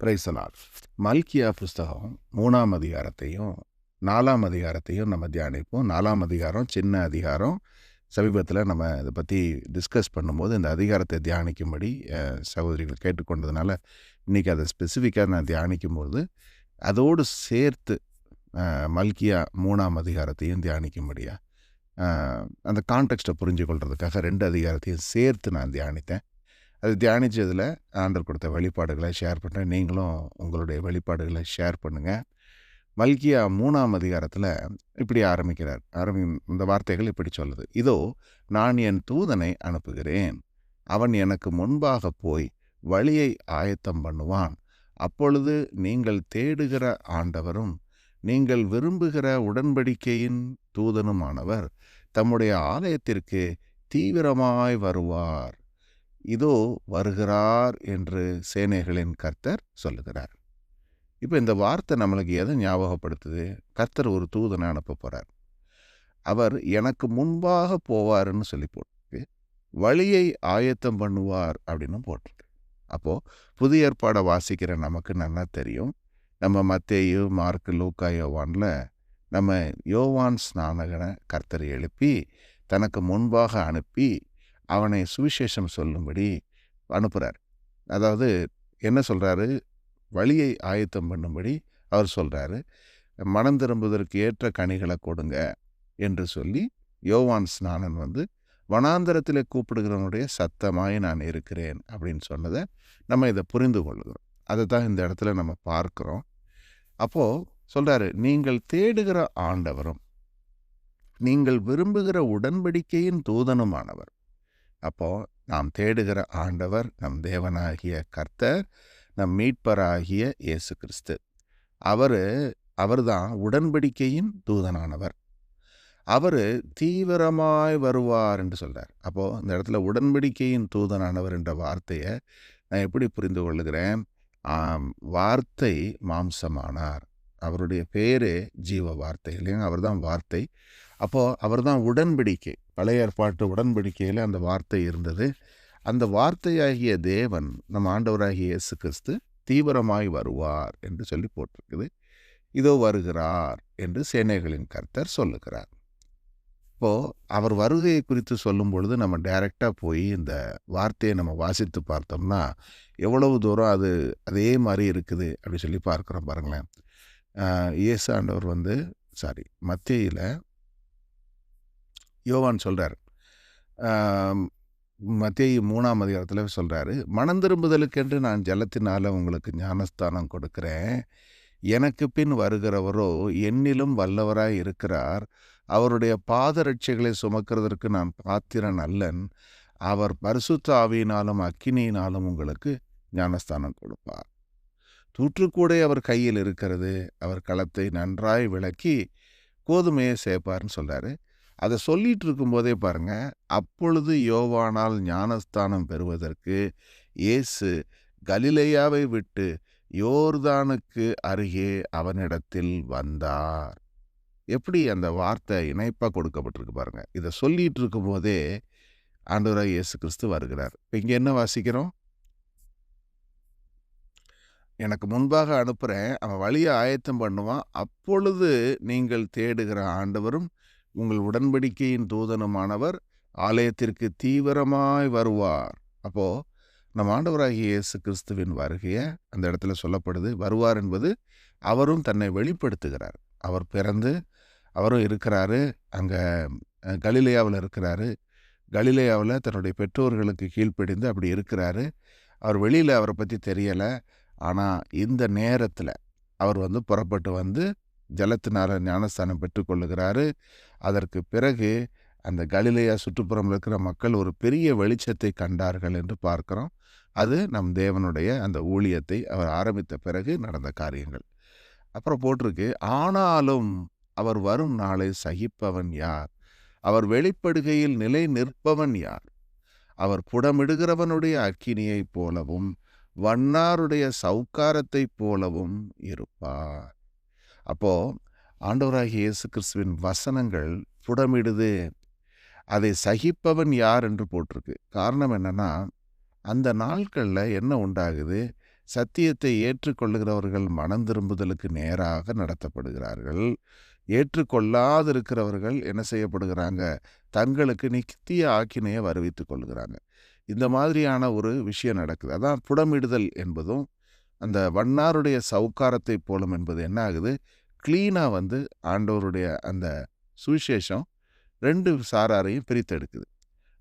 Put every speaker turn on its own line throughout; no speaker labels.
Praise the Lord மல்கியா புஸ்தகம் மூணாம் அதிகாரத்தையும் நாலாம் அதிகாரத்தையும் நம்ம தியானிப்போம். நாலாம் அதிகாரம் சின்ன அதிகாரம். சமீபத்தில் நம்ம இதை பற்றி டிஸ்கஸ் பண்ணும்போது இந்த அதிகாரத்தை தியானிக்கும்படி சகோதரிகள் கேட்டுக்கொண்டதுனால இன்றைக்கி அதை ஸ்பெசிஃபிக்காக நான் தியானிக்கும்போது அதோடு சேர்த்து மல்கியா மூணாம் அதிகாரத்தையும் தியானிக்கும்படியா அந்த கான்டெக்ஸ்ட்டை புரிஞ்சு கொள்கிறதுக்காக ரெண்டு அதிகாரத்தையும் சேர்த்து நான் தியானித்தேன். அது தியானித்ததில் ஆண்டர் கொடுத்த வெளிப்பாடுகளை ஷேர் பண்ணுறேன் நீங்களும் உங்களுடைய வெளிப்பாடுகளை ஷேர் பண்ணுங்கள் மல்கியா மூணாம் அதிகாரத்தில் இப்படி ஆரம்பிக்கிறார். ஆரம்பி இந்த வார்த்தைகள் இப்படி சொல்லுது. இதோ நான் என் தூதனை அனுப்புகிறேன். அவன் எனக்கு முன்பாக போய் வழியை ஆயத்தம் பண்ணுவான். அப்பொழுது நீங்கள் தேடுகிற ஆண்டவரும் நீங்கள் விரும்புகிற உடன்படிக்கையின் தூதனுமானவர் தம்முடைய ஆலயத்திற்கு தீவிரமாய் வருவார். இதோ வருகிறார் என்று சேனைகளின் கர்த்தர் சொல்லுகிறார். இப்போ இந்த வார்த்தை நம்மளுக்கு எதை ஞாபகப்படுத்துது? கர்த்தர் ஒரு தூதனை அனுப்ப போகிறார் அவர் எனக்கு முன்பாக போவாருன்னு சொல்லி போட்டிருக்கு. வழியை ஆயத்தம் பண்ணுவார் அப்படின்னு போட்டிருக்கு. அப்போது புதிய ஏற்பாடை வாசிக்கிற நமக்கு நல்லா தெரியும். நம்ம மத்தேயு மார்க்கு லூக்கா யோவானில் நம்ம யோவான் ஸ்நானகனை கர்த்தர் எழுப்பி தனக்கு முன்பாக அனுப்பி அவனை சுவிசேஷம் சொல்லும்படி அனுப்புகிறார் அதாவது என்ன சொல்கிறாரு வழியை ஆயத்தம் பண்ணும்படி அவர் சொல்கிறாரு மனம் திரும்புவதற்கு ஏற்ற கனிகளை கொடுங்க என்று சொல்லி யோவான் ஸ்நானன் வந்து வனாந்தரத்தில் கூப்பிடுகிறவனுடைய சத்தமாய் நான் இருக்கிறேன் அப்படின்னு சொன்னதை நம்ம இதை புரிந்து கொள்கிறோம் அதை தான் இந்த இடத்துல நம்ம பார்க்குறோம். அப்போது சொல்கிறாரு நீங்கள் தேடுகிற ஆண்டவரும் நீங்கள் விரும்புகிற உடன்படிக்கையின் தூதனுமானவர் அப்போது நாம் தேடுகிற ஆண்டவர் நம் தேவனாகிய கர்த்தர் நம் மீட்பராகிய இயேசு கிறிஸ்து அவர் அவர்தான் உடன்படிக்கையின் தூதனானவர். அவர் தீவிரமாய் வருவார் என்று சொல்கிறார் அப்போது இந்த இடத்துல உடன்படிக்கையின் தூதனானவர் என்ற வார்த்தையை நான் எப்படி புரிந்து கொள்ளுகிறேன்? வார்த்தை மாம்சமானார். அவருடைய பேரே ஜீவ வார்த்தை இல்லைங்க அவர் தான் வார்த்தை. அப்போது அவர் தான் உடன்படிக்கை. பழைய ஏற்பாட்டு உடன்படிக்கையில் அந்த வார்த்தை இருந்தது. அந்த வார்த்தையாகிய தேவன் நம் ஆண்டவராகிய இயேசு கிறிஸ்து தீவிரமாய் வருவார் என்று சொல்லி போட்டிருக்குது. இதோ வருகிறார் என்று சேனைகளின் கர்த்தர் சொல்லுகிறார். இப்போது அவர் வருகையை குறித்து சொல்லும் பொழுது நம்ம டைரெக்டாக போய் இந்த வார்த்தையை நம்ம வாசித்து பார்த்தோம்னா எவ்வளவு தூரம் அது அதே மாதிரி இருக்குது அப்படி சொல்லி பார்க்குறோம் பாருங்களேன். இயேசு ஆண்டவர் வந்து சாரி மத்தியில் யோவான் சொல்கிறார் மத்திய மூணாம் அதிகாரத்தில் சொல்கிறாரு மனம் திரும்புதலுக்கென்று நான் ஜலத்தினால உங்களுக்கு ஞானஸ்தானம் கொடுக்குறேன். எனக்கு பின் வருகிறவரோ என்னிலும் வல்லவராய் இருக்கிறார். அவருடைய பாதரட்சைகளை சுமக்கிறதற்கு நான் பாத்திரன் அல்லன். அவர் பரிசுத்தாவியினாலும் அக்கினியினாலும் உங்களுக்கு ஞானஸ்தானம் கொடுப்பார். தூற்றுக்கூடை அவர் கையில் இருக்கிறது. அவர் களத்தை நன்றாய் விளக்கி கோதுமையை சேர்ப்பார்னு சொல்கிறாரு அதை சொல்லிட்டு இருக்கும்போதே பாருங்கள் அப்பொழுது யோவானால் ஞானஸ்தானம் பெறுவதற்கு இயேசு கலிலேயாவை விட்டு யோர்தானுக்கு அருகே அவனிடத்தில் வந்தார். எப்படி அந்த வார்த்தை இணைப்பாக கொடுக்கப்பட்டிருக்கு பாருங்கள் இதை சொல்லிட்டு இருக்கும்போதே ஆண்டவராக இயேசு கிறிஸ்து வருகிறார். இப்போ இங்கே என்ன வாசிக்கிறோம்? எனக்கு முன்பாக அனுப்புகிறேன் அவன் வழியை ஆயத்தம் பண்ணுவான் அப்பொழுது நீங்கள் தேடுகிற ஆண்டவரும் உங்கள் உடன்படிக்கையின் தூதனுமானவர் ஆலயத்திற்கு தீவிரமாய் வருவார். அப்போது நம் ஆண்டவராகிய இயேசு கிறிஸ்துவின் வருகையை அந்த இடத்துல சொல்லப்படுது. வருவார் என்பது அவரும் தன்னை வெளிப்படுத்துகிறார். அவர் பிறந்து அவரும் இருக்கிறாரு. அங்கே கலிலேயாவில் இருக்கிறாரு. கலிலேயாவில் தன்னுடைய பெற்றோர்களுக்கு கீழ்ப்படிந்து அப்படி இருக்கிறாரு. அவர் வெளியில் அவரை பற்றி தெரியலை. ஆனால் இந்த நேரத்தில் அவர் வந்து புறப்பட்டு வந்து ஜலத்தினால ஞானஸ்தானம் பெற்றுக்கொள்ளுகிறாரு அதற்கு பிறகு அந்த கலிலையா சுற்றுப்புறம் இருக்கிற மக்கள் ஒரு பெரிய வெளிச்சத்தை கண்டார்கள் என்று பார்க்கிறோம். அது நம் தேவனுடைய அந்த ஊழியத்தை அவர் ஆரம்பித்த பிறகு நடந்த காரியங்கள். அப்புறம் போட்டிருக்கு ஆனாலும் அவர் வரும் நாளை சகிப்பவன் யார்? அவர் வெளிப்படுகையில் நிலை நிற்பவன் யார்? அவர் புடமிடுகிறவனுடைய அக்கினியைப் போலவும் வண்ணாருடைய சவுக்காரத்தைப் போலவும் இருப்பார். அப்போ ஆண்டவராகிய இயேசு கிறிஸ்துவின் வசனங்கள் புடமிடுது. அதை சகிப்பவன் யார் என்று போட்டிருக்கு. காரணம் என்னன்னா அந்த நாட்களில் என்ன உண்டாகுது? சத்தியத்தை ஏற்றுக்கொள்ளுகிறவர்கள் மனம் திரும்புதலுக்கு நேராக நடத்தப்படுகிறார்கள். ஏற்றுக்கொள்ளாதிருக்கிறவர்கள் என்ன செய்யப்படுகிறாங்க? தங்களுக்கு நித்திய ஆக்கினையை வருவித்துக் கொள்கிறாங்க. இந்த மாதிரியான ஒரு விஷயம் நடக்குது. அதான் புடமிடுதல் என்பதும் அந்த வண்ணாருடைய சவுக்காரத்தை போலும் என்பது என்ன ஆகுது? க்ளீனாக வந்து ஆண்டவருடைய அந்த சுவிசேஷம் ரெண்டு சாராரையும் பிரித்தெடுக்குது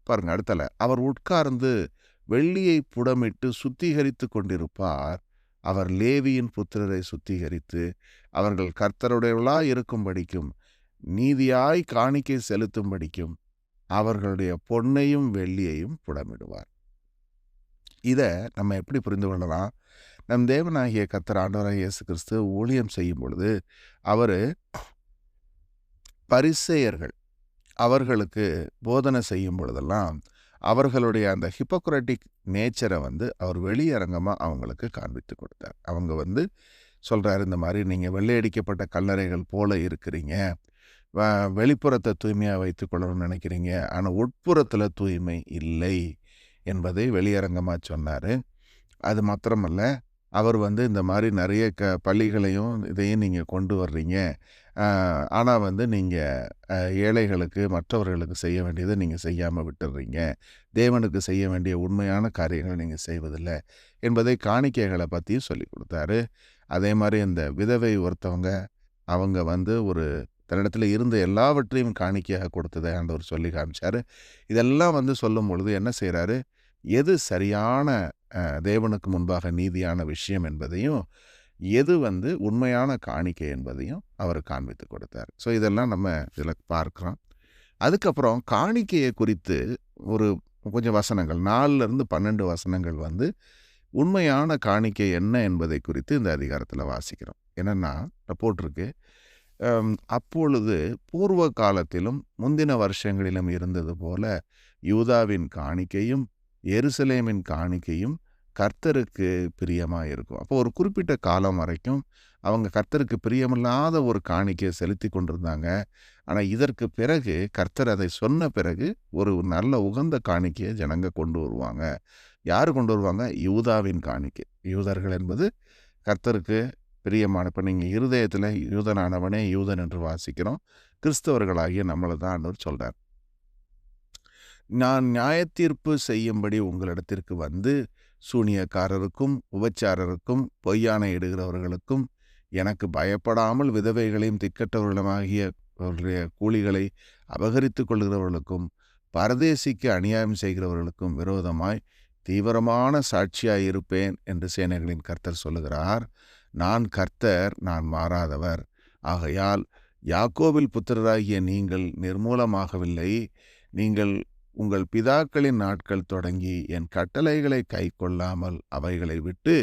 பாருங்க அடுத்தல அவர் உட்கார்ந்து வெள்ளியை புடமிட்டு சுத்திகரித்து கொண்டிருப்பார். அவர் லேவியின் புத்திரரை சுத்திகரித்து அவர்கள் கர்த்தருடையவளா இருக்கும்படிக்கும் நீதியாய் காணிக்கை செலுத்தும்படிக்கும் அவர்களுடைய பொன்னையும் வெள்ளியையும் புடமிடுவார். இதை நம்ம எப்படி புரிந்து கொள்ளலாம்? நம் தேவனாகிய கத்தர் ஆண்டவராக இயேசு கிறிஸ்து ஊழியம் செய்யும் பொழுது அவர் பரிசெயர்கள் அவர்களுக்கு போதனை செய்யும் பொழுதெல்லாம் அவர்களுடைய அந்த ஹிப்போக்ரட்டிக் நேச்சரை வந்து அவர் வெளியரங்கமாக அவங்களுக்கு காண்பித்து கொடுத்தார். அவங்க வந்து சொல்கிறாரு இந்த மாதிரி நீங்கள் வெள்ளையடிக்கப்பட்ட கல்லறைகள் போல இருக்கிறீங்க. வ- வெளிப்புறத்தை தூய்மையாக வைத்துக்கொள்ளணும்னு நினைக்கிறீங்க. ஆனால் உட்புறத்தில் தூய்மை இல்லை என்பதை வெளியரங்கமாக சொன்னார். அது மாத்திரமல்ல அவர் வந்து இந்த மாதிரி நிறைய க பள்ளிகளையும் இதையும் நீங்கள் கொண்டு வர்றீங்க. ஆனால் வந்து நீங்கள் ஏழைகளுக்கு மற்றவர்களுக்கு செய்ய வேண்டியதை நீங்கள் செய்யாமல் விட்டுடுறீங்க தேவனுக்கு செய்ய வேண்டிய உண்மையான காரியங்களை நீங்கள் செய்வதில்லை என்பதை காணிக்கைகளை பற்றியும் சொல்லி கொடுத்தாரு. அதே மாதிரி இந்த விதவை ஒருத்தவங்க அவங்க வந்து ஒரு தன்னிடத்தில் இருந்த எல்லாவற்றையும் காணிக்கையாக கொடுத்ததை ஆண்டவர் சொல்லி காமிச்சார். இதெல்லாம் வந்து சொல்லும் பொழுது என்ன செய்கிறாரு எது சரியான தேவனுக்கு முன்பாக நீதியான விஷயம் என்பதையும் எது வந்து உண்மையான காணிக்கை என்பதையும் அவர் காண்பித்து கொடுத்தார். ஸோ இதெல்லாம் நம்ம இதில் பார்க்குறோம். அதுக்கப்புறம் காணிக்கையை குறித்து ஒரு கொஞ்சம் வசனங்கள் நாலுலேருந்து பன்னெண்டு வசனங்கள் வந்து உண்மையான காணிக்கை என்ன என்பதை குறித்து இந்த அதிகாரத்தில் வாசிக்கிறோம். என்னென்னா போட்டிருக்கு. அப்பொழுது பூர்வ காலத்திலும் முந்தின வருஷங்களிலும் இருந்தது போல யூதாவின் காணிக்கையும் எருசலேமின் காணிக்கையும் கர்த்தருக்கு பிரியமாக இருக்கும். அப்போ ஒரு குறிப்பிட்ட காலம் வரைக்கும் அவங்க கர்த்தருக்கு பிரியமில்லாத ஒரு காணிக்கை செலுத்தி கொண்டிருந்தாங்க. ஆனால் இதற்கு பிறகு கர்த்தர் அதை சொன்ன பிறகு ஒரு நல்ல உகந்த காணிக்கையை ஜனங்க கொண்டு வருவாங்க. யார் கொண்டு வருவாங்க? யூதாவின் காணிக்கை. யூதர்கள் என்பது கர்த்தருக்கு பிரியமான இப்போ நீங்கள் இருதயத்தில் யூதனானவனே யூதன் என்று வாசிக்கிறோம். கிறிஸ்தவர்களாகிய நம்மளை தான் ஆண்டவர் சொல்கிறார் நான் நியாயத்தீர்ப்பு செய்யும்படி உங்களிடத்திற்கு வந்து சூனியக்காரருக்கும் உபச்சாரருக்கும் பொய்யானை இடுகிறவர்களுக்கும் எனக்கு பயப்படாமல் விதவைகளையும் திக்கட்டவர்களுமாகிய அவர்களுடைய கூலிகளை அபகரித்து கொள்கிறவர்களுக்கும் பரதேசிக்கு அநியாயம் செய்கிறவர்களுக்கும் விரோதமாய் தீவிரமான சாட்சியாய் இருப்பேன் என்று சேனைகளின் கர்த்தர் சொல்லுகிறார். நான் கர்த்தர் நான் மாறாதவர். ஆகையால் யாக்கோவில் புத்திரராகிய நீங்கள் நிர்மூலமாகவில்லை. நீங்கள் உங்கள் பிதாக்களின் நாட்கள் தொடங்கி என் கட்டளைகளை கை கொள்ளாமல் அவைகளை விட்டு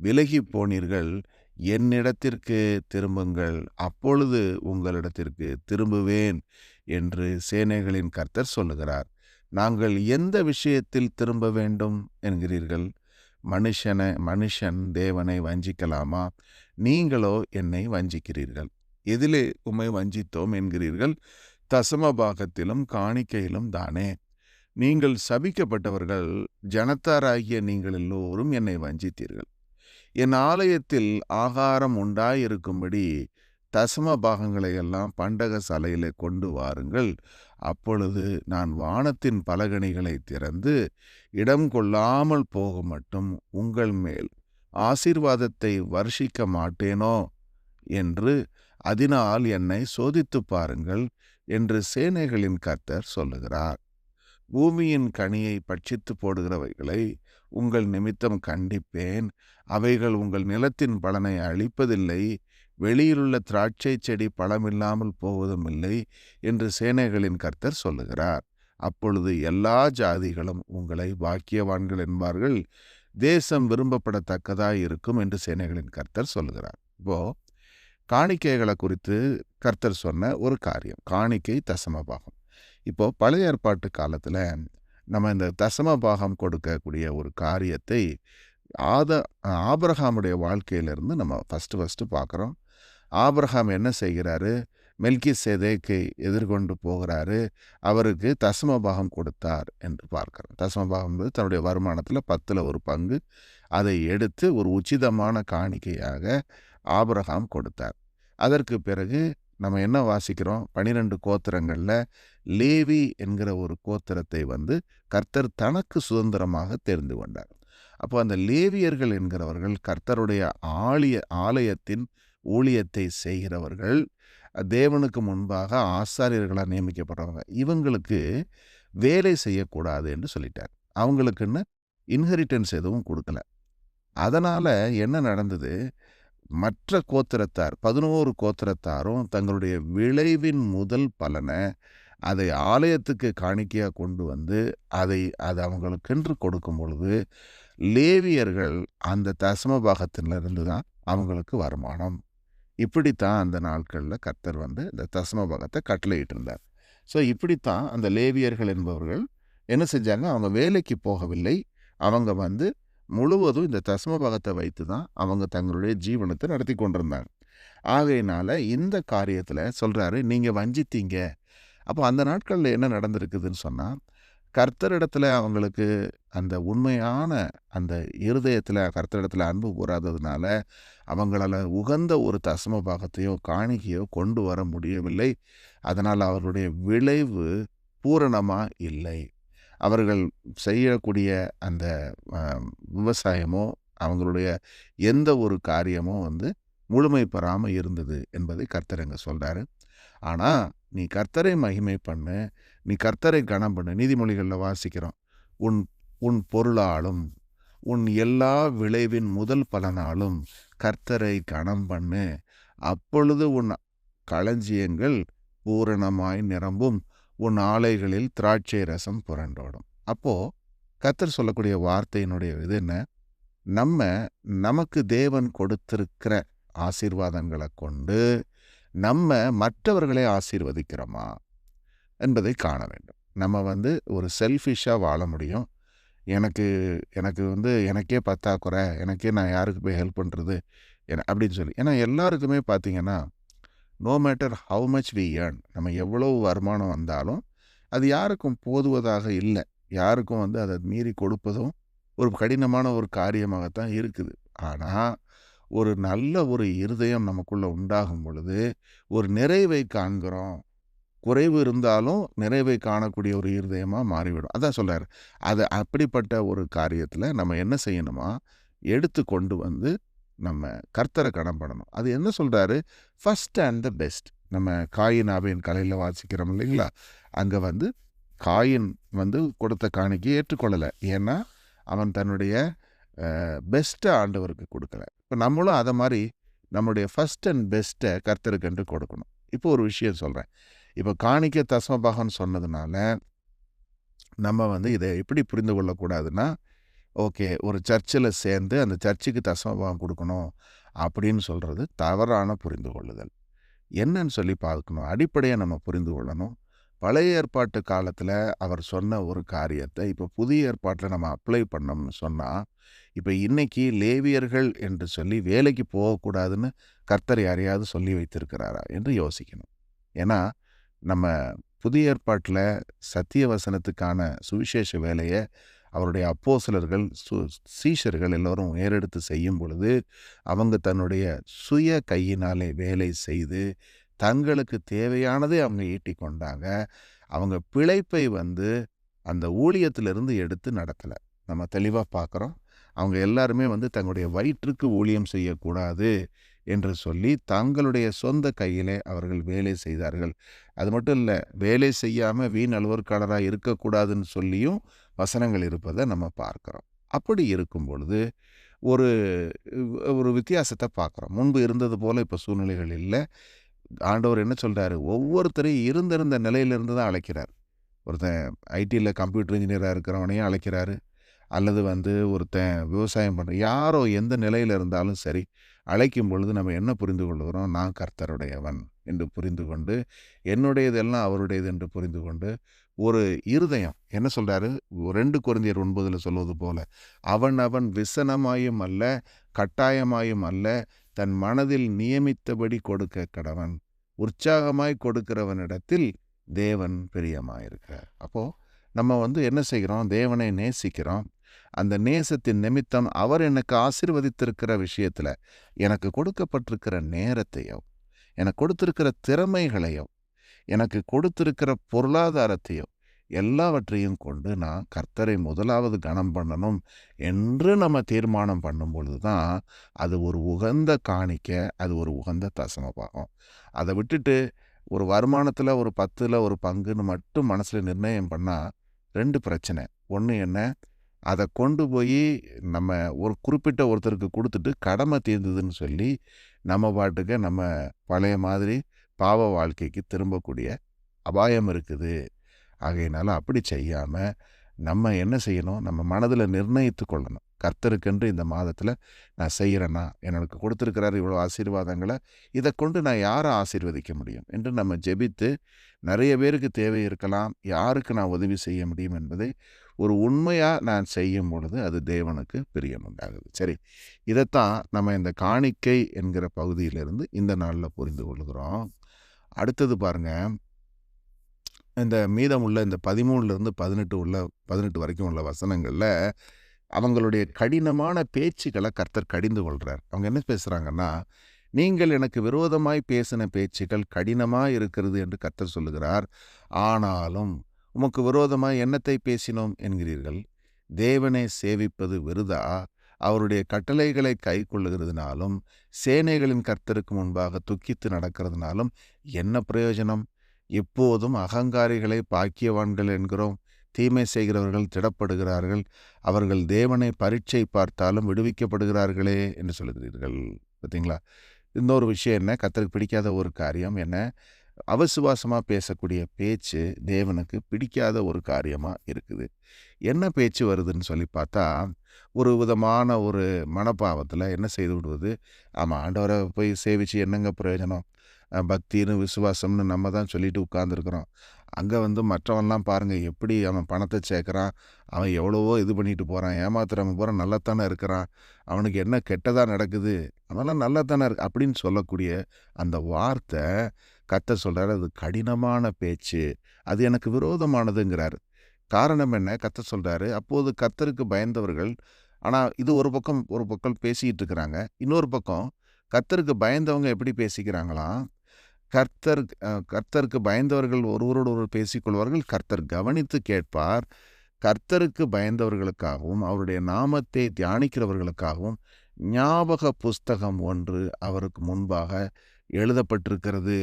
விலகி போனீர்கள் என்னிடத்திற்கு திரும்புங்கள் அப்பொழுது உங்களிடத்திற்கு திரும்புவேன் என்று சேனைகளின் கர்த்தர் சொல்லுகிறார். நாங்கள் எந்த விஷயத்தில் திரும்ப வேண்டும் என்கிறீர்கள்? மனுஷனை மனுஷன் தேவனை வஞ்சிக்கலாமா? நீங்களோ என்னை வஞ்சிக்கிறீர்கள். எதிலே உம்மை வஞ்சித்தோம் என்கிறீர்கள். தசம பாகத்திலும் காணிக்கையிலும் தானே. நீங்கள் சபிக்கப்பட்டவர்கள் ஜனத்தாராகிய நீங்கள் எல்லோரும் என்னை வஞ்சித்தீர்கள். என் ஆலயத்தில் ஆகாரம் உண்டாயிருக்கும்படி தசம பாகங்களை எல்லாம் பண்டக சாலையிலே கொண்டு வாருங்கள். அப்பொழுது நான் வானத்தின் பலகணிகளை திறந்து இடம் கொள்ளாமல் போக மட்டும் உங்கள் மேல் ஆசீர்வாதத்தை வர்ஷிக்க மாட்டேனோ? என்று அதனால் என்னை சோதித்துப் பாருங்கள் என்று சேனைகளின் கர்த்தர் சொல்லுகிறார். பூமியின் கனியை பட்சித்து போடுகிறவைகளை உங்கள் நிமித்தம் கண்டிப்பேன். அவைகள் உங்கள் நிலத்தின் பலனை அளிப்பதில்லை வெளியிலுள்ள திராட்சை செடி பழமில்லாமல் போவதும் இல்லை என்று சேனைகளின் கர்த்தர் சொல்லுகிறார். அப்பொழுது எல்லா ஜாதிகளும் உங்களை பாக்கியவான்கள் என்பார்கள். தேசம் விரும்பப்படத்தக்கதாக இருக்கும் என்று சேனைகளின் கர்த்தர் சொல்லுகிறார். இப்போ காணிக்கைகளை குறித்து கர்த்தர் சொன்ன ஒரு காரியம். காணிக்கை தசமபாகம். இப்போ பழைய ஏற்பாட்டு காலத்தில் நம்ம இந்த தசம பாகம் கொடுக்கக்கூடிய ஒரு காரியத்தை ஆத ஆபிரகாமுடைய வாழ்க்கையிலிருந்து நம்ம ஃபஸ்ட்டு ஃபஸ்ட்டு பார்க்குறோம் ஆபிரகாம் என்ன செய்கிறாரு? மெல்கி சேதேக்கை எதிர்கொண்டு போகிறாரு. அவருக்கு தசம பாகம் கொடுத்தார் என்று பார்க்குறோம். தசம பாகம் என்பது தன்னுடைய வருமானத்தில் பத்தில் ஒரு பங்கு. அதை எடுத்து ஒரு உச்சிதமான காணிக்கையாக ஆபரகாம் கொடுத்தார். அதற்கு பிறகு நம்ம என்ன வாசிக்கிறோம்? பனிரெண்டு கோத்திரங்களில் லேவி என்கிற ஒரு கோத்திரத்தை வந்து கர்த்தர் தனக்கு சுதந்திரமாக தெரிந்து கொண்டார். அப்போ அந்த லேவியர்கள் என்கிறவர்கள் கர்த்தருடைய ஆலய ஆலயத்தின் ஊழியத்தை செய்கிறவர்கள் தேவனுக்கு முன்பாக ஆசாரியர்களாக நியமிக்கப்படுறவங்க இவங்களுக்கு வேலை செய்யக்கூடாது என்று சொல்லிட்டார். அவங்களுக்குன்னு இன்ஹெரிட்டன்ஸ் எதுவும் கொடுக்கல. அதனால் என்ன நடந்தது? மற்ற கோத்திரத்தார் பதினோரு கோத்திரத்தாரும் தங்களுடைய விளைவின் முதல் பலனை அதை ஆலயத்துக்கு காணிக்கையாக கொண்டு வந்து அதை அது அவங்களுக்கென்று கொடுக்கும் பொழுது லேவியர்கள் அந்த தசம பாகத்திலிருந்து தான் அவங்களுக்கு வருமானம். இப்படித்தான் அந்த நாட்களில் கர்த்தர் வந்து இந்த தசம பாகத்தை கட்டளையிட்டு இருந்தார். ஸோ இப்படித்தான் அந்த லேவியர்கள் என்பவர்கள் என்ன செஞ்சாங்க? அவங்க வேலைக்கு போகவில்லை. அவங்க வந்து முழுவதும் இந்த தசமபாகத்தை வைத்து தான் அவங்க தங்களுடைய ஜீவனத்தை நடத்தி கொண்டிருந்தாங்க. ஆகையினால இந்த காரியத்தில் சொல்கிறாரு நீங்கள் வஞ்சித்தீங்க. அப்போ அந்த நாட்களில் என்ன நடந்திருக்குதுன்னு சொன்னால் கர்த்தரிடத்தில் அவங்களுக்கு அந்த உண்மையான அந்த இருதயத்தில் கர்த்தரிடத்தில் அன்பு கூறாததுனால அவங்களால உகந்த ஒரு தசம பாகத்தையோ காணிக்கையோ கொண்டு வர முடியவில்லை. அதனால் அவர்களுடைய விளைவு பூரணமாக இல்லை. அவர்கள் செய்யக்கூடிய அந்த விவசாயமோ அவங்களுடைய எந்த ஒரு காரியமோ வந்து முழுமை பெறாமல் இருந்தது என்பதை கர்த்தர் எங்க சொல்கிறாரு ஆனால் நீ கர்த்தரை மகிமை பண்ணு நீ கர்த்தரை கனம் பண்ணு நீதிமொழிகளில் வாசிக்கிறோம். உன் உன் பொருளாலும் உன் எல்லா விளைவின் முதல் பலனாலும் கர்த்தரை கனம் பண்ணு. அப்பொழுது உன் களஞ்சியங்கள் பூரணமாய் நிரம்பும். உன் ஆலைகளில் திராட்சை ரசம் புரண்டோடும். அப்போது கத்தர் சொல்லக்கூடிய வார்த்தையினுடைய இது என்ன? நம்ம நமக்கு தேவன் கொடுத்திருக்கிற ஆசீர்வாதங்களை கொண்டு நம்ம மற்றவர்களை ஆசீர்வதிக்கிறோமா என்பதை காண வேண்டும். நம்ம வந்து ஒரு செல்ஃபிஷாக வாழ முடியும். எனக்கு எனக்கு வந்து எனக்கே பத்தாக்குறை எனக்கே நான் யாருக்கு போய் ஹெல்ப் பண்ணுறது என அப்படின்னு சொல்லி. ஏன்னா எல்லாருக்குமே பார்த்தீங்கன்னா no matter how much we earn நம்ம எவ்வளோ வருமானம் வந்தாலும் அது யாருக்கும் போதுவதாக இல்லை. யாருக்கும் வந்து அதை மீறி கொடுப்பதும் ஒரு கடினமான ஒரு காரியமாகத்தான் இருக்குது. ஆனால் ஒரு நல்ல ஒரு இருதயம் நமக்குள்ளே உண்டாகும் பொழுது ஒரு நிறைவை காண்கிறோம். குறைவு இருந்தாலும் நிறைவை காணக்கூடிய ஒரு இருதயமாக மாறிவிடும். அதான் சொல்கிறார் அது அப்படிப்பட்ட ஒரு காரியத்தில் நம்ம என்ன செய்யணுமா? எடுத்து கொண்டு வந்து நம்ம கர்த்தரை கடன் பண்ணணும். அது என்ன சொல்கிறாரு ஃபஸ்ட் அண்ட் த பெஸ்ட் நம்ம காயின் ஆபையின் கலையில் வாசிக்கிறோம் இல்லைங்களா? அங்கே வந்து காயின் வந்து கொடுத்த காணிக்கை ஏற்றுக்கொள்ளலை. ஏன்னா அவன் தன்னுடைய பெஸ்ட்டை ஆண்டவருக்கு கொடுக்கல. இப்போ நம்மளும் அதை மாதிரி நம்முடைய ஃபஸ்ட் அண்ட் பெஸ்ட்டை கர்த்தருக்கு என்று கொடுக்கணும். இப்போ ஒரு விஷயம் சொல்கிறேன் இப்போ காணிக்க தசமபாகன்னு சொன்னதுனால நம்ம வந்து இதை எப்படி புரிந்து கொள்ளக்கூடாதுன்னா ஓகே ஒரு சர்ச்சில் சேர்ந்து அந்த சர்ச்சுக்கு தசமபாகம் கொடுக்கணும் அப்படின்னு சொல்கிறது தவறான புரிந்து கொள்ளுதல் என்னன்னு சொல்லி பார்க்கணும். அடிப்படையாக நம்ம புரிந்து கொள்ளணும். பழைய ஏற்பாட்டு காலத்தில் அவர் சொன்ன ஒரு காரியத்தை இப்போ புதிய ஏற்பாட்டில் நம்ம அப்ளை பண்ணோம்னு சொன்னால் இப்போ இன்றைக்கி லேவியர்கள் என்று சொல்லி வேலைக்கு போகக்கூடாதுன்னு கர்த்தர் யாரையாவது சொல்லி வைத்திருக்கிறாரா என்று யோசிக்கணும். ஏன்னா நம்ம புதிய ஏற்பாட்டில் சத்திய வசனத்துக்கான சுவிசேஷ வேலையை அவருடைய அப்போசலர்கள் சு சீஷர்கள் எல்லோரும் ஏறெடுத்து செய்யும் பொழுது அவங்க தன்னுடைய சுய கையினாலே வேலை செய்து தங்களுக்கு தேவையானதை அவங்க ஈட்டி கொண்டாங்க. அவங்க பிழைப்பை வந்து அந்த ஊழியத்திலிருந்து எடுத்து நடத்தலை. நம்ம தெளிவாக பார்க்குறோம் அவங்க எல்லாருமே வந்து தங்களுடைய வயிற்றுக்கு ஊழியம் செய்யக்கூடாது என்று சொல்லி தங்களுடைய சொந்த கையிலே அவர்கள் வேலை செய்தார்கள். அது மட்டும் இல்லை வேலை செய்யாமல் வீண் அலுவற்காரராக இருக்கக்கூடாதுன்னு சொல்லியும் வசனங்கள் இருப்பதை நம்ம பார்க்குறோம். அப்படி இருக்கும் பொழுது ஒரு ஒரு வித்தியாசத்தை பார்க்குறோம். முன்பு இருந்தது போல் இப்போ சூழ்நிலைகள் இல்லை. ஆண்டவர் என்ன சொல்கிறாரு ஒவ்வொருத்தரையும் இருந்திருந்த நிலையிலிருந்து தான் அழைக்கிறார். ஒருத்தன் ஐடியில் கம்ப்யூட்டர் இன்ஜினியராக இருக்கிறவனையும் அழைக்கிறாரு. அல்லது வந்து ஒருத்தன் விவசாயம் பண்ணுற யாரோ எந்த நிலையில் இருந்தாலும் சரி அழைக்கும் பொழுது நம்ம என்ன புரிந்து கொள்கிறோம்? நான் கர்த்தருடையவன் என்று புரிந்து கொண்டு என்னுடையதெல்லாம் அவருடையது என்று புரிந்து கொண்டு ஒரு இருதயம். என்ன சொல்கிறாரு ரெண்டு குழந்தையர் ஒன்பதில் சொல்வது போல அவன் அவன் விசனமாயும் அல்ல கட்டாயமாயும் அல்ல தன் மனதில் நியமித்தபடி கொடுக்க கடவன். உற்சாகமாய் கொடுக்கிறவனிடத்தில் தேவன் பிரியமாயிருக்கிறார். அப்போது நம்ம வந்து என்ன செய்கிறோம்? தேவனை நேசிக்கிறோம். அந்த நேசத்தின் நிமித்தம் அவர் எனக்கு ஆசிர்வதித்திருக்கிற விஷயத்தில் எனக்கு கொடுக்கப்பட்டிருக்கிற நேரத்தையும் எனக்கு கொடுத்திருக்கிற திறமைகளையும் எனக்கு கொடுத்திருக்கிற பொருளாதாரத்தையும் எல்லாவற்றையும் கொண்டு நான் கர்த்தரை முதலாவது கனம் பண்ணணும் என்று நம்ம தீர்மானம் பண்ணும் பொழுது தான் அது ஒரு உகந்த காணிக்க அது ஒரு உகந்த தசமபாகம் அதை விட்டுட்டு ஒரு வருமானத்தில் ஒரு பத்தில் ஒரு பங்குன்னு மட்டும் மனசில் நிர்ணயம் பண்ணால் ரெண்டு பிரச்சனை. ஒன்று என்ன? அதை கொண்டு போய் நம்ம ஒரு குறிப்பிட்ட ஒருத்தருக்கு கொடுத்துட்டு கடமை தீர்ந்ததுன்னு சொல்லி நம்ம பாட்டுக்கு நம்ம பழைய மாதிரி பாவ வாழ்க்கைக்கு திரும்பக்கூடிய அபாயம் இருக்குது. ஆகையினால அப்படி செய்யாமல் நம்ம என்ன செய்யணும்? நம்ம மனதில் நிர்ணயித்து கொள்ளணும். கர்த்தருக்கென்று இந்த மாதத்தில் நான் செய்கிறேன்னா எனக்கு கொடுத்துருக்கிறார் இவ்வளோ ஆசீர்வாதங்களை. இதை கொண்டு நான் யாரை ஆசீர்வதிக்க முடியும்? என்று நம்ம ஜெபித்து நிறைய பேருக்கு தேவை இருக்கலாம். யாருக்கு நான் உதவி செய்ய முடியும் என்பதை ஒரு உண்மையாக நான் செய்யும் பொழுது அது தேவனுக்கு பிரியம் உண்டாகுது சரி இதைத்தான் நம்ம இந்த காணிக்கை என்கிற பகுதியிலிருந்து இந்த நாளில் புரிந்து கொள்கிறோம். அடுத்தது பாருங்க. இந்த மீதம் உள்ள இந்த பதிமூணுலேருந்து பதினெட்டு உள்ள பதினெட்டு வரைக்கும் உள்ள வசனங்களில் அவங்களுடைய கடினமான பேச்சுக்களை கர்த்தர் கடிந்து கொள்கிறார் அவங்க என்ன பேசுகிறாங்கன்னா நீங்கள் எனக்கு விரோதமாய் பேசின பேச்சுக்கள் கடினமாக இருக்கிறது என்று கர்த்தர் சொல்லுகிறார். ஆனாலும் உமக்கு விரோதமாய் என்னத்தை பேசினோம்? என்கிறீர்கள். தேவனை சேவிப்பது விருதா அவருடைய கட்டளைகளை கை கொள்ளுகிறதுனாலும் சேனைகளின் கர்த்தருக்கு முன்பாக துக்கித்து நடக்கிறதுனாலும் என்ன பிரயோஜனம்? எப்போதும் அகங்காரிகளை பாக்கியவான்கள் என்கிறோம். தீமை செய்கிறவர்கள் திடப்படுகிறார்கள். அவர்கள் தேவனை பரீட்சை பார்த்தாலும் விடுவிக்கப்படுகிறார்களே என்று சொல்லுகிறீர்கள். பார்த்தீங்களா? இன்னொரு விஷயம் என்ன? கத்தருக்கு பிடிக்காத ஒரு காரியம் என்ன? அவசுவாசமாக பேசக்கூடிய பேச்சு தேவனுக்கு பிடிக்காத ஒரு காரியமாக இருக்குது. என்ன பேச்சு வருதுன்னு சொல்லி பார்த்தா ஒரு விதமான ஒரு மனப்பாவத்தில் என்ன செய்து விடுவது? ஆமாம் ஆண்டவரை போய் சேவித்து என்னங்க பிரயோஜனம்? பக்தின்னு விசுவாசம்னு நம்ம தான் சொல்லிட்டு உட்காந்துருக்குறோம் அங்கே வந்து மற்றவன்லாம் பாருங்கள் எப்படி அவன் பணத்தை சேர்க்குறான்? அவன் எவ்வளவோ இது பண்ணிட்டு போகிறான் ஏமாத்துறவன் போகிறான் நல்லாத்தானே இருக்கிறான். அவனுக்கு என்ன கெட்டதாக நடக்குது? அவன்லாம் நல்லாத்தானே இருக்கு. அப்படின்னு சொல்லக்கூடிய அந்த வார்த்தை கத்த சொல்கிறார் அது கடினமான பேச்சு. அது எனக்கு விரோதமானதுங்கிறார். காரணம் என்ன? கத்த சொல்கிறாரு அப்போது கத்தருக்கு பயந்தவர்கள் ஆனால் இது ஒரு பக்கம் ஒரு பக்கம் பேசிக்கிட்டு இருக்கிறாங்க. இன்னொரு பக்கம் கர்த்தருக்கு பயந்தவங்க எப்படி பேசிக்கிறாங்களாம் கர்த்தர் கர்த்தருக்கு பயந்தவர்கள் ஒருவரோடு ஒருவர் பேசிக்கொள்வார்கள். கர்த்தர் கவனித்து கேட்பார். கர்த்தருக்கு பயந்தவர்களுக்காகவும் அவருடைய நாமத்தை தியானிக்கிறவர்களுக்காகவும் ஞாபக புஸ்தகம் ஒன்று அவருக்கு முன்பாக எழுதப்பட்டிருக்கிறது.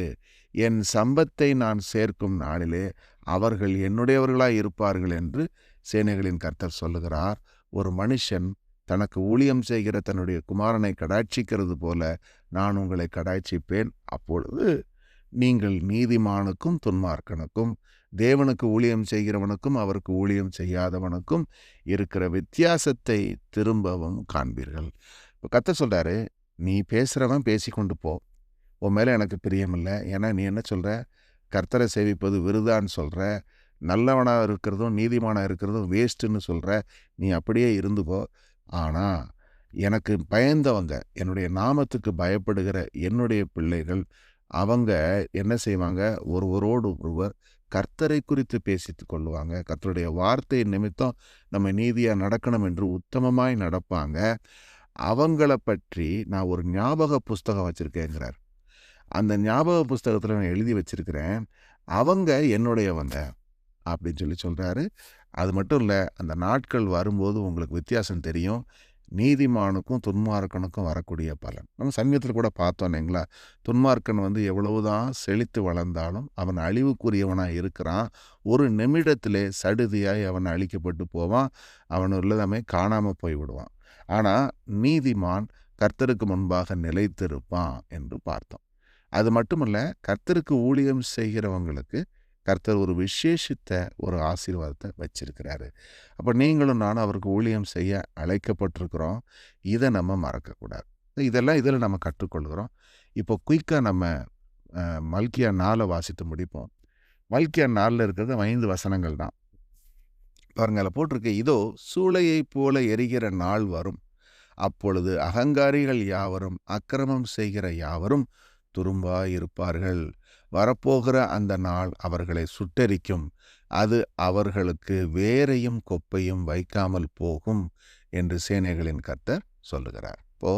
என் சம்பத்தை நான் சேர்க்கும் நாளிலே அவர்கள் என்னுடையவர்களாய் இருப்பார்கள் என்று சேனைகளின் கர்த்தர் சொல்லுகிறார். ஒரு மனுஷன் தனக்கு ஊழியம் செய்கிற தன்னுடைய குமாரனை கடாட்சிக்கிறது போல நான் உங்களை கடாட்சிப்பேன். அப்பொழுது நீங்கள் நீதிமானுக்கும் துன்மார்க்கனுக்கும் தேவனுக்கு ஊழியம் செய்கிறவனுக்கும் அவருக்கு ஊழியம் செய்யாதவனுக்கும் இருக்கிற வித்தியாசத்தை திரும்பவும் காண்பீர்கள். இப்போ கத்த சொல்றாரு நீ பேசுகிறவன் பேசிக்கொண்டு போ. உன் மேலே எனக்கு பிரியமில்லை. ஏன்னா நீ என்ன சொல்கிற கர்த்தரை சேவிப்பது விருதான்னு சொல்கிற நல்லவனாக இருக்கிறதும் நீதிமானாக இருக்கிறதும் வேஸ்ட்டுன்னு சொல்கிற நீ அப்படியே இருந்து ஆனால் எனக்கு பயந்தவங்க என்னுடைய நாமத்துக்கு பயப்படுகிற என்னுடைய பிள்ளைகள் அவங்க என்ன செய்வாங்க? ஒருவரோடு ஒருவர் கர்த்தரை குறித்து பேசித்து கொள்ளுவாங்க கர்த்தருடைய வார்த்தை நிமித்தம் நம்ம நீதியாக நடக்கணும் என்று உத்தமமாய் நடப்பாங்க. அவங்கள பற்றி நான் ஒரு ஞாபக புஸ்தகம் வச்சுருக்கேங்கிறார். அந்த ஞாபக புஸ்தகத்தில் நான் எழுதி வச்சிருக்கிறேன். அவங்க என்னுடையவங்க அப்படின்னு சொல்லி சொல்கிறாரு அது மட்டும் இல்லை அந்த நாட்கள் வரும்போது உங்களுக்கு வித்தியாசம் தெரியும். நீதிமானுக்கும் துன்மார்க்கனுக்கும் வரக்கூடிய பலன். நம்ம சமீபத்தில் கூட பார்த்தோம் இல்லைங்களா? துன்மார்க்கன் வந்து எவ்வளவுதான் செழித்து வளர்ந்தாலும் அவன் அழிவுக்குரியவனாக இருக்கிறான். ஒரு நிமிடத்திலே சடுதியாய் அவன் அழிக்கப்பட்டு போவான். அவன் உள்ளதமே காணாமல் போய் விடுவான். ஆனால் நீதிமான் கர்த்தருக்கு முன்பாக நிலைத்திருப்பான் என்று பார்த்தோம். அது மட்டுமல்ல கர்த்தருக்கு ஊழியம் செய்கிறவங்களுக்கு கர்த்தர் ஒரு விசேஷித்த ஒரு ஆசீர்வாதத்தை வச்சிருக்கிறாரு. அப்போ நீங்களும் நானும் அவருக்கு ஊழியம் செய்ய அழைக்கப்பட்டிருக்கிறோம். இதை நம்ம மறக்கக்கூடாது. இதெல்லாம் இதில் நம்ம கற்றுக்கொள்கிறோம். இப்போ குயிக்காக நம்ம மல்கியா நாளை வாசித்து முடிப்போம். மல்கியா நாளில் இருக்கிறது ஐந்து வசனங்கள் தான். பாருங்க அதில் போட்டிருக்கு இதோ சூளையைப் போல எரிகிற நாள் வரும். அப்பொழுது அகங்காரிகள் யாவரும் அக்கிரமம் செய்கிற யாவரும் துரும்பாயிருப்பார்கள். வரப்போகிற அந்த நாள் அவர்களை சுட்டரிக்கும். அது அவர்களுக்கு வேரையும் கொப்பையும் வைக்காமல் போகும் என்று சேனைகளின் கர்த்தர் சொல்லுகிறார். இப்போ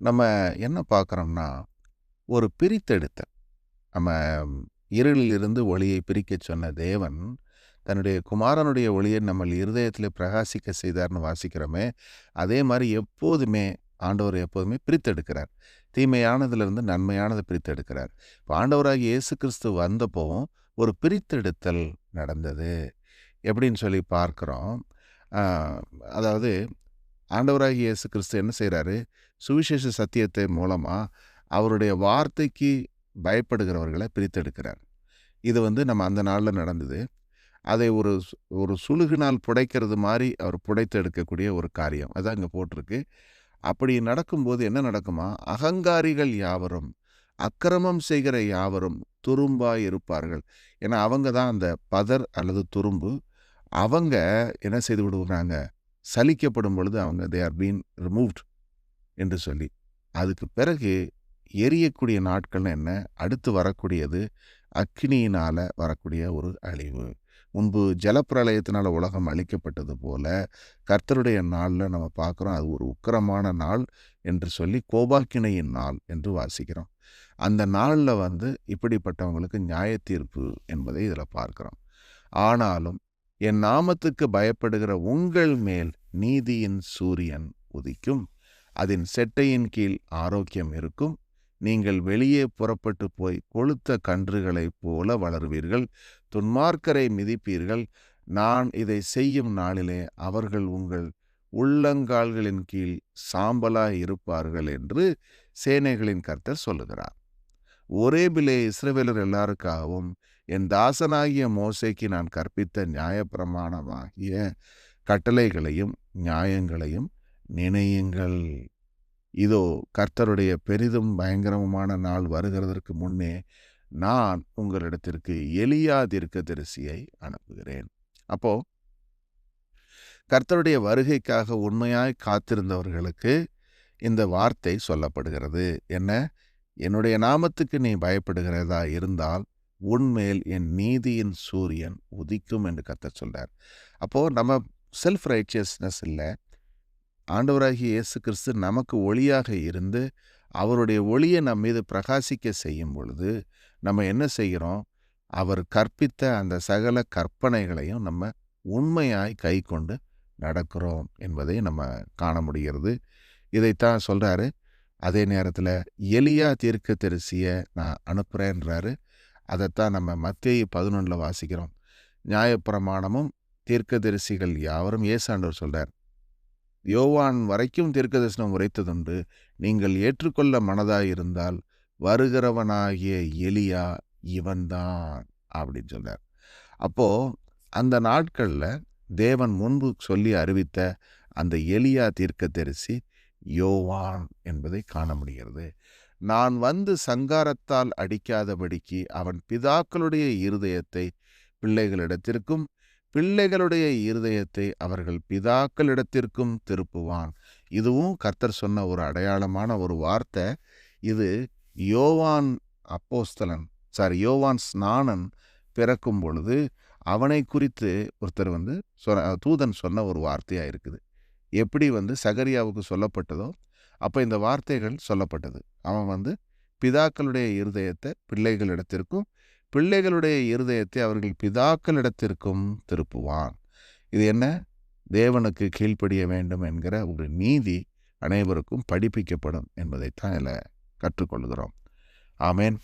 நம்ம என்ன பார்க்குறோம்னா ஒரு பிரித்தெடுத்தல். நம்ம இருளிலிருந்து ஒளியை பிரிக்க சொன்ன தேவன் தன்னுடைய குமாரனுடைய ஒளியை நம்ம இருதயத்தில் பிரகாசிக்க செய்தார்னு வாசிக்கிறோமே அதே மாதிரி எப்போதுமே ஆண்டவர் எப்போதுமே பிரித்தெடுக்கிறார். தீமையானதுலேருந்து நன்மையானதை பிரித்தெடுக்கிறார். இப்போ ஆண்டவராகி இயேசு கிறிஸ்து வந்தப்போவும் ஒரு பிரித்தெடுத்தல் நடந்தது எப்படின்னு சொல்லி பார்க்குறோம். அதாவது ஆண்டவராகி இயேசு கிறிஸ்து என்ன செய்கிறாரு சுவிசேஷ சத்தியத்தை மூலமாக அவருடைய வார்த்தைக்கு பயப்படுகிறவர்களை பிரித்தெடுக்கிறார். இது வந்து நம்ம அந்த நாளில் நடந்தது. அதை ஒரு ஒரு சுழுகினால் புடைக்கிறது மாதிரி அவர் புடைத்து எடுக்கக்கூடிய ஒரு காரியம். அதான் இங்கே போட்டிருக்கு. அப்படி நடக்கும்போது என்ன நடக்குமா? அகங்காரிகள் யாவரும் அக்கிரமம் செய்கிற யாவரும் துரும்பாய் இருப்பார்கள். ஏன்னா அவங்க தான் அந்த பதர் அல்லது துரும்பு. அவங்க என்ன செய்து விடுவாங்க சலிக்கப்படும் பொழுது அவங்க தே ஆர் பீன் ரிமூவ்ட் என்று சொல்லி. அதுக்கு பிறகு எரியக்கூடிய நாட்கள்னு என்ன? அடுத்து வரக்கூடியது அக்னியினால் வரக்கூடிய ஒரு அழிவு. முன்பு ஜலப்பிரளயத்தினால் உலகம் அழிக்கப்பட்டது போல கர்த்தருடைய நாளில் நம்ம பார்க்குறோம் அது ஒரு உக்கரமான நாள் என்று சொல்லி கோபாக்கினையின் நாள் என்று வாசிக்கிறோம். அந்த நாளில் வந்து இப்படிப்பட்டவங்களுக்கு நியாய தீர்ப்பு என்பதை இதில் பார்க்குறோம். ஆனாலும் என் நாமத்துக்கு பயப்படுகிற உங்கள் மேல் நீதியின் சூரியன் உதிக்கும். அதன் செட்டையின் கீழ் ஆரோக்கியம் இருக்கும். நீங்கள் வெளியே புறப்பட்டு போய் கொளுத்த கன்றுகளைப் போல வளருவீர்கள். துன்மார்க்கரை மிதிப்பீர்கள். நான் இதை செய்யும் நாளிலே அவர்கள் உங்கள் உள்ளங்கால்களின் கீழ் சாம்பலாய் இருப்பார்கள் என்று சேனைகளின் கர்த்தர் சொல்லுகிறார். ஒரேபிலே இஸ்ரவேலர் எல்லாருக்காகவும் என் தாசனாகிய மோசைக்கு நான் கற்பித்த நியாயப்பிரமாணமாகிய கட்டளைகளையும் நியாயங்களையும் நினையுங்கள். இதோ கர்த்தருடைய பெரிதும் பயங்கரமான நாள் வருகிறதற்கு முன்னே நான் உங்களிடத்திற்கு எலியா தீர்க்க தரிசியை அனுப்புகிறேன். அப்போ கர்த்தருடைய வருகைக்காக உண்மையாய் காத்திருந்தவர்களுக்கு இந்த வார்த்தை சொல்லப்படுகிறது. என்ன? என்னுடைய நாமத்துக்கு நீ பயப்படுகிறதா இருந்தால் உன்மேல் என் நீதியின் சூரியன் உதிக்கும் என்று கத்தர் சொல்றார். அப்போ நம்ம செல்ஃப் ரைச்சியஸ்னஸ் இல்லை ஆண்டவராகிய இயேசு கிறிஸ்து நமக்கு ஒளியாக இருந்து அவருடைய ஒளியை நம் மீது பிரகாசிக்க செய்யும் பொழுது நம்ம என்ன செய்கிறோம்? அவர் கற்பித்த அந்த சகல கற்பனைகளையும் நம்ம உண்மையாய் கை கொண்டு நடக்கிறோம் என்பதை நம்ம காண முடிகிறது. இதைத்தான் சொல்கிறாரு அதே நேரத்தில் எலியா தீர்க்க தரிசியை நான் அனுப்புகிறேன்றாரு அதைத்தான் நம்ம மத்திய பதினொன்றில் வாசிக்கிறோம். நியாயப்பிரமாணமும் தீர்க்கதரிசிகள் யாவரும் ஏசாண்டவர் சொல்கிறார் யோவான் வரைக்கும் தீர்க்க தரிசனம் உரைத்ததுண்டு. நீங்கள் ஏற்றுக்கொள்ள மனதாயிருந்தால் வருகிறவனாகிய எலியா இவன்தான் அப்படின்னு சொன்னார். அப்போது அந்த நாட்களில் தேவன் முன்பு சொல்லி அறிவித்த அந்த எலியா தீர்க்க தரிசி யோவான் என்பதை காண முடிகிறது. நான் வந்து சங்காரத்தால் அடிக்காதபடிக்கு அவன் பிதாக்களுடைய இருதயத்தை பிள்ளைகளிடத்திற்கும் பிள்ளைகளுடைய இருதயத்தை அவர்கள் பிதாக்களிடத்திற்கும் திருப்புவான். இதுவும் கர்த்தர் சொன்ன ஒரு அடையாளமான ஒரு வார்த்தை. இது யோவான் அப்போஸ்தலன் சாரி யோவான் ஸ்நானன் பிறக்கும் பொழுது அவனை குறித்து ஒருத்தர் வந்து சொன்ன தூதன் சொன்ன ஒரு வார்த்தையாக இருக்குது. எப்படி வந்து சகரியாவுக்கு சொல்லப்பட்டதோ அப்போ இந்த வார்த்தைகள் சொல்லப்பட்டது. அவன் வந்து பிதாக்களுடைய இருதயத்தை பிள்ளைகளிடத்திற்கும் பிள்ளைகளுடைய இருதயத்தை அவர்கள் பிதாக்களிடத்திற்கும் திருப்புவான். இது என்ன? தேவனுக்கு கீழ்ப்படிய வேண்டும் என்கிற ஒரு நீதி அனைவருக்கும் படிப்பிக்கப்படும் என்பதைத்தான் இதில் கற்றுக்கொள்கிறோம் ஆமேன்.